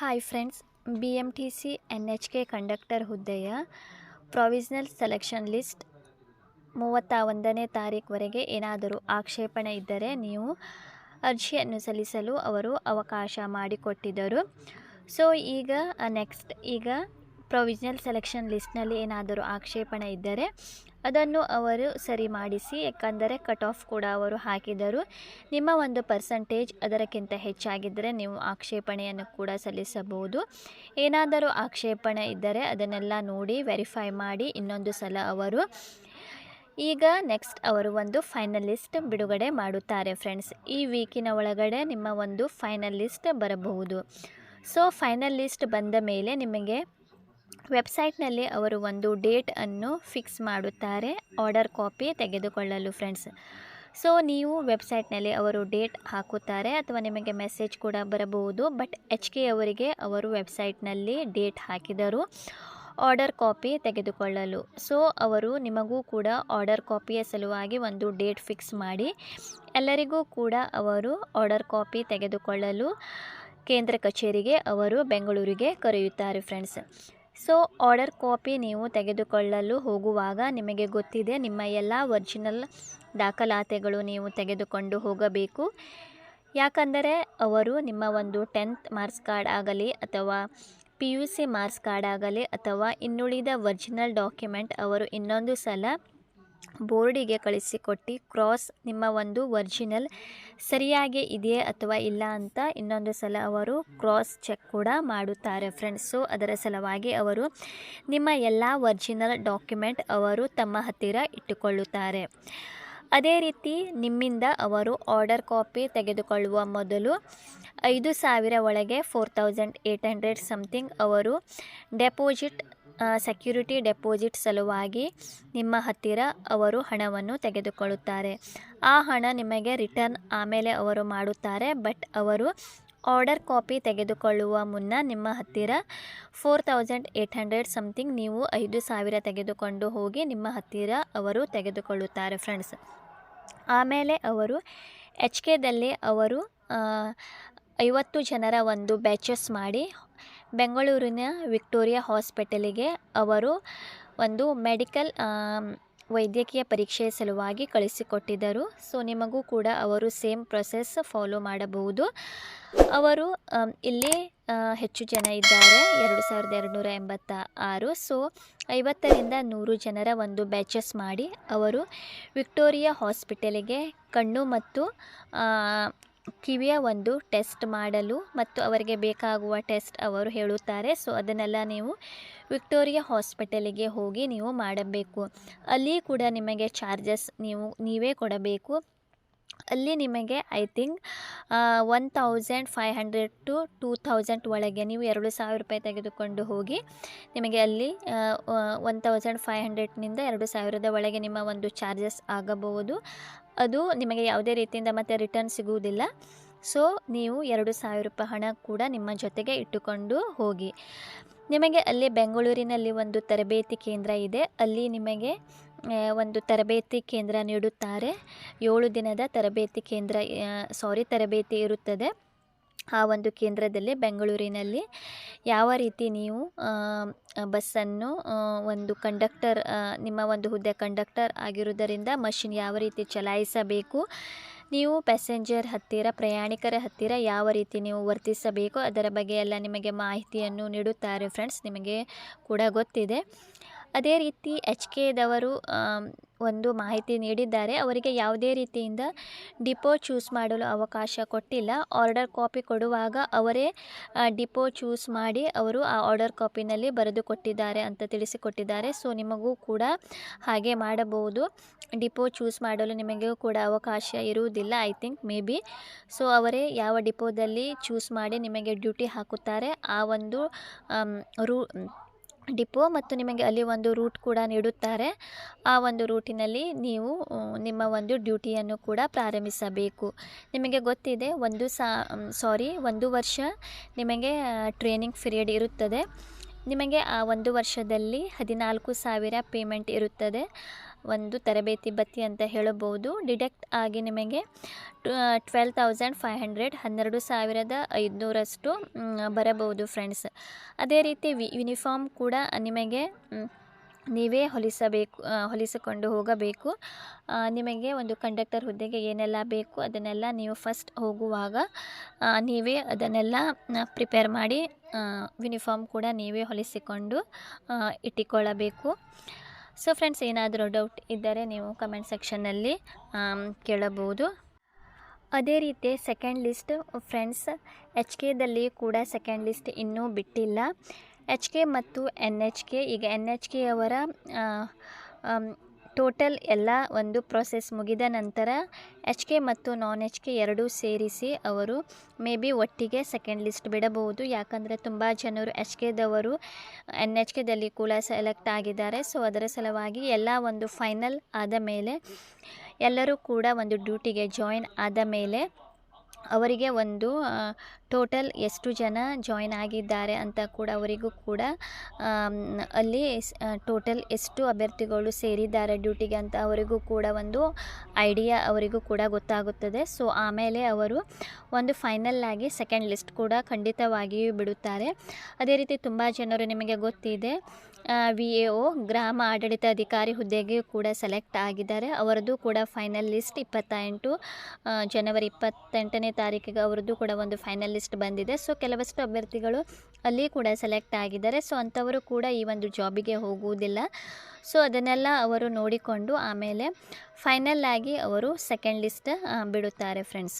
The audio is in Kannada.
Hi friends B M T C N H K conductor ಹುದ್ದೆಯ ಪ್ರಾವಿಸ್ನಲ್ ಸೆಲೆಕ್ಷನ್ ಲಿಸ್ಟ್ ಮೂವತ್ತ ಒಂದನೇ ತಾರೀಕುವರೆಗೆ ಏನಾದರೂ ಆಕ್ಷೇಪಣೆ ಇದ್ದರೆ ನೀವು ಅರ್ಜಿಯನ್ನು ಸಲ್ಲಿಸಲು ಅವರು ಅವಕಾಶ ಮಾಡಿಕೊಟ್ಟಿದ್ದರು. ಸೊ ಈಗ ನೆಕ್ಸ್ಟ್ ಈಗ ಪ್ರೊವಿಷನಲ್ ಸೆಲೆಕ್ಷನ್ ಲಿಸ್ಟ್ನಲ್ಲಿ ಏನಾದರೂ ಆಕ್ಷೇಪಣೆ ಇದ್ದರೆ ಅದನ್ನು ಅವರು ಸರಿ ಮಾಡಿಸಿ, ಯಾಕಂದರೆ ಕಟ್ ಆಫ್ ಕೂಡ ಅವರು ಹಾಕಿದರು. ನಿಮ್ಮ ಒಂದು ಪರ್ಸಂಟೇಜ್ ಅದಕ್ಕಿಂತ ಹೆಚ್ಚಾಗಿದ್ದರೆ ನೀವು ಆಕ್ಷೇಪಣೆಯನ್ನು ಕೂಡ ಸಲ್ಲಿಸಬಹುದು. ಏನಾದರೂ ಆಕ್ಷೇಪಣೆ ಇದ್ದರೆ ಅದನ್ನೆಲ್ಲ ನೋಡಿ ವೆರಿಫೈ ಮಾಡಿ ಇನ್ನೊಂದು ಸಲ ಅವರು ಈಗ ನೆಕ್ಸ್ಟ್ ಅವರು ಒಂದು ಫೈನಲಿಸ್ಟ್ ಬಿಡುಗಡೆ ಮಾಡುತ್ತಾರೆ ಫ್ರೆಂಡ್ಸ್ ಈ ವೀಕಿನ ಒಳಗಡೆ ನಿಮ್ಮ ಒಂದು ಫೈನಲಿಸ್ಟ್ ಬರಬಹುದು. ಸೊ ಫೈನಲಿಸ್ಟ್ ಬಂದ ಮೇಲೆ ನಿಮಗೆ ವೆಬ್ಸೈಟ್ನಲ್ಲಿ ಅವರು ಒಂದು ಡೇಟನ್ನು ಫಿಕ್ಸ್ ಮಾಡುತ್ತಾರೆ ಆರ್ಡರ್ ಕಾಪಿ ತೆಗೆದುಕೊಳ್ಳಲು ಫ್ರೆಂಡ್ಸ್. ಸೊ, ನೀವು ವೆಬ್ಸೈಟ್ನಲ್ಲಿ ಅವರು ಡೇಟ್ ಹಾಕುತ್ತಾರೆ ಅಥವಾ ನಿಮಗೆ ಮೆಸೇಜ್ ಕೂಡ ಬರಬಹುದು, ಬಟ್ ಎಚ್ ಕೆ ಅವರಿಗೆ ಅವರು ವೆಬ್ಸೈಟ್ನಲ್ಲಿ ಡೇಟ್ ಹಾಕಿದರು ಆರ್ಡರ್ ಕಾಪಿ ತೆಗೆದುಕೊಳ್ಳಲು. ಸೊ, ಅವರು ನಿಮಗೂ ಕೂಡ ಆರ್ಡರ್ ಕಾಪಿಯ ಸಲುವಾಗಿ ಒಂದು ಡೇಟ್ ಫಿಕ್ಸ್ ಮಾಡಿ, ಎಲ್ಲರಿಗೂ ಕೂಡ ಅವರು ಆರ್ಡರ್ ಕಾಪಿ ತೆಗೆದುಕೊಳ್ಳಲು ಕೇಂದ್ರ ಕಚೇರಿಗೆ ಅವರು ಬೆಂಗಳೂರಿಗೆ ಕರೆಯುತ್ತಾರೆ ಫ್ರೆಂಡ್ಸ್. ಸೊ, ಆರ್ಡರ್ ಕಾಪಿ ನೀವು ತೆಗೆದುಕೊಳ್ಳಲು ಹೋಗುವಾಗ ನಿಮಗೆ ಗೊತ್ತಿದೆ, ನಿಮ್ಮ ಎಲ್ಲ ಒರಿಜಿನಲ್ ದಾಖಲಾತಿಗಳು ನೀವು ತೆಗೆದುಕೊಂಡು ಹೋಗಬೇಕು. ಯಾಕಂದರೆ ಅವರು ನಿಮ್ಮ ಒಂದು ಟೆಂತ್ ಮಾರ್ಕ್ಸ್ ಕಾರ್ಡ್ ಆಗಲಿ ಅಥವಾ P U C marks card ಆಗಲಿ ಅಥವಾ ಇನ್ನುಳಿದ ಒರಿಜಿನಲ್ ಡಾಕ್ಯುಮೆಂಟ್ ಅವರು ಇನ್ನೊಂದು ಸಲ ಬೋರ್ಡಿಗೆ ಕಳಿಸಿಕೊಟ್ಟು ಕ್ರಾಸ್ ನಿಮ್ಮ ಒಂದು ಒರ್ಜಿನಲ್ ಸರಿಯಾಗಿ ಇದೆಯೇ ಅಥವಾ ಇಲ್ಲ ಅಂತ ಇನ್ನೊಂದು ಸಲ ಅವರು ಕ್ರಾಸ್ ಚೆಕ್ ಕೂಡ ಮಾಡುತ್ತಾರೆ ಫ್ರೆಂಡ್ಸ್. ಸೊ ಅದರ ಸಲುವಾಗಿ ಅವರು ನಿಮ್ಮ ಎಲ್ಲ ಒರ್ಜಿನಲ್ ಡಾಕ್ಯುಮೆಂಟ್ ಅವರು ತಮ್ಮ ಹತ್ತಿರ ಇಟ್ಟುಕೊಳ್ಳುತ್ತಾರೆ. ಅದೇ ರೀತಿ ನಿಮ್ಮಿಂದ ಅವರು ಆರ್ಡರ್ ಕಾಪಿ ತೆಗೆದುಕೊಳ್ಳುವ ಮೊದಲು ಐದು ಸಾವಿರ ಒಳಗೆ four thousand eight hundred something ಅವರು ಡೆಪೋಸಿಟ್ ಸೆಕ್ಯೂರಿಟಿ ಡೆಪೋಸಿಟ್ ಸಲುವಾಗಿ ನಿಮ್ಮ ಹತ್ತಿರ ಅವರು ಹಣವನ್ನು ತೆಗೆದುಕೊಳ್ಳುತ್ತಾರೆ. ಆ ಹಣ ನಿಮಗೆ ರಿಟರ್ನ್ ಆಮೇಲೆ ಅವರು ಮಾಡುತ್ತಾರೆ ಬಟ್ ಅವರು ಆರ್ಡರ್ ಕಾಪಿ ತೆಗೆದುಕೊಳ್ಳುವ ಮುನ್ನ ನಿಮ್ಮ ಹತ್ತಿರ four thousand eight hundred something ನೀವು ಐದು ಸಾವಿರ ತೆಗೆದುಕೊಂಡು ಹೋಗಿ ನಿಮ್ಮ ಹತ್ತಿರ ಅವರು ತೆಗೆದುಕೊಳ್ಳುತ್ತಾರೆ ಫ್ರೆಂಡ್ಸ್ ಆಮೇಲೆ ಅವರು ಎಚ್ ಕೆದಲ್ಲಿ ಅವರು ಐವತ್ತು ಜನರ ಒಂದು ಬ್ಯಾಚಸ್ ಮಾಡಿ ಬೆಂಗಳೂರಿನ ವಿಕ್ಟೋರಿಯಾ ಹಾಸ್ಪಿಟಲಿಗೆ ಅವರು ಒಂದು ಮೆಡಿಕಲ್ ವೈದ್ಯಕೀಯ ಪರೀಕ್ಷೆಯ ಸಲುವಾಗಿ ಕಳಿಸಿಕೊಟ್ಟಿದ್ದರು. ಸೊ, ನಿಮಗೂ ಕೂಡ ಅವರು ಸೇಮ್ ಪ್ರೊಸೆಸ್ ಫಾಲೋ ಮಾಡಬಹುದು. ಅವರು ಇಲ್ಲಿ ಹೆಚ್ಚು ಜನ ಇದ್ದಾರೆ, ಎರಡು ಸಾವಿರದ ಎರಡುನೂರ ಎಂಬತ್ತ ಆರು ಸೊ, ಐವತ್ತರಿಂದ ನೂರು ಜನರ ಒಂದು ಬ್ಯಾಚಸ್ ಮಾಡಿ ಅವರು ವಿಕ್ಟೋರಿಯಾ ಹಾಸ್ಪಿಟಲಿಗೆ ಕಣ್ಣು ಮತ್ತು ಕಿವಿಯ ಒಂದು ಟೆಸ್ಟ್ ಮಾಡಲು ಮತ್ತು ಅವರಿಗೆ ಬೇಕಾಗುವ ಟೆಸ್ಟ್ ಅವರು ಹೇಳುತ್ತಾರೆ. ಸೊ, ಅದನ್ನೆಲ್ಲ ನೀವು ವಿಕ್ಟೋರಿಯಾ ಹಾಸ್ಪಿಟಲಿಗೆ ಹೋಗಿ ನೀವು ಮಾಡಬೇಕು. ಅಲ್ಲಿ ಕೂಡ ನಿಮಗೆ ಚಾರ್ಜಸ್ ನೀವು, ನೀವೇ ಕೊಡಬೇಕು. ಅಲ್ಲಿ ನಿಮಗೆ, I think one thousand five hundred to two thousand ಒಳಗೆ ನೀವು ಎರಡು ಸಾವಿರ ರೂಪಾಯಿ ತೆಗೆದುಕೊಂಡು ಹೋಗಿ ನಿಮಗೆ ಅಲ್ಲಿ ಒನ್ ತೌಸಂಡ್ ಫೈವ್ ಹಂಡ್ರೆಡ್ನಿಂದ ಎರಡು ಸಾವಿರದ ಒಳಗೆ ನಿಮ್ಮ ಒಂದು ಚಾರ್ಜಸ್ ಆಗಬಹುದು. ಅದು ನಿಮಗೆ ಯಾವುದೇ ರೀತಿಯಿಂದ ಮತ್ತೆ ರಿಟರ್ನ್ ಸಿಗುವುದಿಲ್ಲ. ಸೊ ನೀವು ಎರಡು ಸಾವಿರ ರೂಪಾಯಿ ಹಣ ಕೂಡ ನಿಮ್ಮ ಜೊತೆಗೆ ಇಟ್ಟುಕೊಂಡು ಹೋಗಿ. ನಿಮಗೆ ಅಲ್ಲಿ ಬೆಂಗಳೂರಿನಲ್ಲಿ ಒಂದು ತರಬೇತಿ ಕೇಂದ್ರ ಇದೆ. ಅಲ್ಲಿ ನಿಮಗೆ ಒಂದು ತರಬೇತಿ ಕೇಂದ್ರ ನೀಡುತ್ತಾರೆ. ಏಳು ದಿನದ ತರಬೇತಿ ಕೇಂದ್ರ ಸಾರಿ ತರಬೇತಿ ಇರುತ್ತದೆ. ಆ ಒಂದು ಕೇಂದ್ರದಲ್ಲಿ ಬೆಂಗಳೂರಿನಲ್ಲಿ ಯಾವ ರೀತಿ ನೀವು ಬಸ್ಸನ್ನು ಒಂದು ಕಂಡಕ್ಟರ್ ನಿಮ್ಮ ಒಂದು ಹುದ್ದೆ ಕಂಡಕ್ಟರ್ ಆಗಿರುವುದರಿಂದ ಮಷಿನ್ ಯಾವ ರೀತಿ ಚಲಾಯಿಸಬೇಕು, ನೀವು ಪ್ಯಾಸೆಂಜರ್ ಹತ್ತಿರ, ಪ್ರಯಾಣಿಕರ ಹತ್ತಿರ ಯಾವ ರೀತಿ ನೀವು ವರ್ತಿಸಬೇಕು, ಅದರ ಬಗ್ಗೆ ಎಲ್ಲ ನಿಮಗೆ ಮಾಹಿತಿಯನ್ನು ನೀಡುತ್ತಾರೆ ಫ್ರೆಂಡ್ಸ್ ನಿಮಗೆ ಕೂಡ ಗೊತ್ತಿದೆ. ಅದೇ ರೀತಿ ಎಚ್ ಕೆದವರು ಒಂದು ಮಾಹಿತಿ ನೀಡಿದ್ದಾರೆ. ಅವರಿಗೆ ಯಾವುದೇ ರೀತಿಯಿಂದ ಡಿಪೋ ಚೂಸ್ ಮಾಡಲು ಅವಕಾಶ ಕೊಟ್ಟಿಲ್ಲ. ಆರ್ಡರ್ ಕಾಪಿ ಕೊಡುವಾಗ ಅವರೇ ಡಿಪೋ ಚೂಸ್ ಮಾಡಿ ಅವರು ಆ ಆರ್ಡರ್ ಕಾಪಿನಲ್ಲಿ ಬರೆದು ಕೊಟ್ಟಿದ್ದಾರೆ ಅಂತ ತಿಳಿಸಿಕೊಟ್ಟಿದ್ದಾರೆ. ಸೊ, ನಿಮಗೂ ಕೂಡ ಹಾಗೆ ಮಾಡಬಹುದು. ಡಿಪೋ ಚೂಸ್ ಮಾಡಲು ನಿಮಗೂ ಕೂಡ ಅವಕಾಶ ಇರುವುದಿಲ್ಲ, I think, maybe. So, ಅವರೇ ಯಾವ ಡಿಪೋದಲ್ಲಿ ಚೂಸ್ ಮಾಡಿ ನಿಮಗೆ ಡ್ಯೂಟಿ ಹಾಕುತ್ತಾರೆ, ಆ ಒಂದು ರೂ ಡಿಪೋ ಮತ್ತು ನಿಮಗೆ ಅಲ್ಲಿ ಒಂದು ರೂಟ್ ಕೂಡ ನೀಡುತ್ತಾರೆ. ಆ ಒಂದು ರೂಟಿನಲ್ಲಿ ನೀವು ನಿಮ್ಮ ಒಂದು ಡ್ಯೂಟಿಯನ್ನು ಕೂಡ ಪ್ರಾರಂಭಿಸಬೇಕು. ನಿಮಗೆ ಗೊತ್ತಿದೆ, ಒಂದು ಸಾ ಸಾರಿ, ಒಂದು ವರ್ಷ ನಿಮಗೆ ಟ್ರೈನಿಂಗ್ ಪಿರಿಯಡ್ ಇರುತ್ತದೆ. ನಿಮಗೆ ಆ ಒಂದು ವರ್ಷದಲ್ಲಿ ಹದಿನಾಲ್ಕು ಸಾವಿರ ಪೇಮೆಂಟ್ ಇರುತ್ತದೆ. ಒಂದು ತರಬೇತಿ ಬತ್ತಿ ಅಂತ ಹೇಳಬಹುದು. ಡಿಡೆಕ್ಟ್ ಆಗಿ ನಿಮಗೆ ಟ್ವೆಲ್ ತೌಸಂಡ್ ಫೈವ್ ಹಂಡ್ರೆಡ್ ಹನ್ನೆರಡು ಸಾವಿರದ ಐದುನೂರಷ್ಟು ಬರಬಹುದು ಫ್ರೆಂಡ್ಸ್. ಅದೇ ರೀತಿ ಯೂನಿಫಾರ್ಮ್ ಕೂಡ ನಿಮಗೆ ನೀವೇ ಹೊಲಿಸಬೇಕು ಹೊಲಿಸಿಕೊಂಡು ಹೋಗಬೇಕು. ನಿಮಗೆ ಒಂದು ಕಂಡಕ್ಟರ್ ಹುದ್ದೆಗೆ ಏನೆಲ್ಲ ಬೇಕು ಅದನ್ನೆಲ್ಲ ನೀವು ಫಸ್ಟ್ ಹೋಗುವಾಗ ನೀವೇ ಅದನ್ನೆಲ್ಲ ಪ್ರಿಪೇರ್ ಮಾಡಿ ಯೂನಿಫಾರ್ಮ್ ಕೂಡ ನೀವೇ ಹೊಲಿಸಿಕೊಂಡು ಇಟ್ಟುಕೊಳ್ಳಬೇಕು. ಸೊ ಫ್ರೆಂಡ್ಸ್ ಏನಾದರೂ ಡೌಟ್ ಇದ್ದರೆ ನೀವು ಕಮೆಂಟ್ ಸೆಕ್ಷನ್ನಲ್ಲಿ ಕೇಳಬಹುದು. ಅದೇ ರೀತಿ ಸೆಕೆಂಡ್ ಲಿಸ್ಟ್ ಫ್ರೆಂಡ್ಸ್ ಎಚ್ ಕೆದಲ್ಲಿ ಕೂಡ ಸೆಕೆಂಡ್ ಲಿಸ್ಟ್ ಇನ್ನೂ ಬಿಟ್ಟಿಲ್ಲ. ಎಚ್ ಕೆ ಮತ್ತು ಎನ್ ಎಚ್ ಕೆ ಈಗ ಎನ್ ಎಚ್ ಕೆ ಅವರ ಟೋಟಲ್ ಎಲ್ಲ ಒಂದು ಪ್ರೊಸೆಸ್ ಮುಗಿದ ನಂತರ ಎಚ್ ಕೆ ಮತ್ತು ನಾನ್ ಎಚ್ ಕೆ ಎರಡೂ ಸೇರಿಸಿ ಅವರು ಮೇ ಬಿ ಒಟ್ಟಿಗೆ ಸೆಕೆಂಡ್ ಲಿಸ್ಟ್ ಬಿಡಬಹುದು. ಯಾಕಂದರೆ ತುಂಬ ಜನರು ಎಚ್ ಕೆದವರು, ಎನ್ ಎಚ್ ಕೆದಲ್ಲಿ ಕೂಡ ಸೆಲೆಕ್ಟ್ ಆಗಿದ್ದಾರೆ. ಸೊ, ಅದರ ಸಲುವಾಗಿ ಎಲ್ಲ ಒಂದು ಫೈನಲ್ ಆದ ಮೇಲೆ ಎಲ್ಲರೂ ಕೂಡ ಒಂದು ಡ್ಯೂಟಿಗೆ ಜಾಯಿನ್ ಆದ ಮೇಲೆ ಅವರಿಗೆ ಒಂದು ಟೋಟಲ್ ಎಷ್ಟು ಜನ ಜಾಯಿನ್ ಆಗಿದ್ದಾರೆ ಅಂತ ಕೂಡ ಅವರಿಗೂ ಕೂಡ ಅಲ್ಲಿ ಟೋಟಲ್ ಎಷ್ಟು ಅಭ್ಯರ್ಥಿಗಳು ಸೇರಿದ್ದಾರೆ ಡ್ಯೂಟಿಗೆ ಅಂತ ಅವರಿಗೂ ಕೂಡ ಒಂದು ಐಡಿಯಾ ಅವರಿಗೂ ಕೂಡ ಗೊತ್ತಾಗುತ್ತದೆ. ಸೊ, ಆಮೇಲೆ ಅವರು ಒಂದು ಫೈನಲ್ ಆಗಿ ಸೆಕೆಂಡ್ ಲಿಸ್ಟ್ ಕೂಡ ಖಂಡಿತವಾಗಿಯೂ ಬಿಡುತ್ತಾರೆ. ಅದೇ ರೀತಿ ತುಂಬ ಜನರು ನಿಮಗೆ ಗೊತ್ತಿದೆ ವಿ ಎ ಒ ಗ್ರಾಮ ಆಡಳಿತ ಅಧಿಕಾರಿ ಹುದ್ದೆಗೆ ಕೂಡ ಸೆಲೆಕ್ಟ್ ಆಗಿದ್ದಾರೆ. ಅವರದ್ದು ಕೂಡ ಫೈನಲ್ ಲಿಸ್ಟ್ ಇಪ್ಪತ್ತ ಎಂಟು ಜನವರಿ ಇಪ್ಪತ್ತೆಂಟನೇ ತಾರೀಕಿಗೆ ಅವರದ್ದು ಕೂಡ ಒಂದು ಫೈನಲ್ ಲಿಸ್ಟ್ ಬಂದಿದೆ. ಸೊ ಕೆಲವಷ್ಟು ಅಭ್ಯರ್ಥಿಗಳು ಅಲ್ಲಿ ಕೂಡ ಸೆಲೆಕ್ಟ್ ಆಗಿದ್ದಾರೆ. ಸೊ ಅಂಥವರು ಕೂಡ ಈ ಒಂದು ಜಾಬಿಗೆ ಹೋಗುವುದಿಲ್ಲ. ಸೊ ಅದನ್ನೆಲ್ಲ ಅವರು ನೋಡಿಕೊಂಡು ಆಮೇಲೆ ಫೈನಲ್ ಆಗಿ ಅವರು ಸೆಕೆಂಡ್ ಲಿಸ್ಟ್ ಬಿಡುತ್ತಾರೆ ಫ್ರೆಂಡ್ಸ್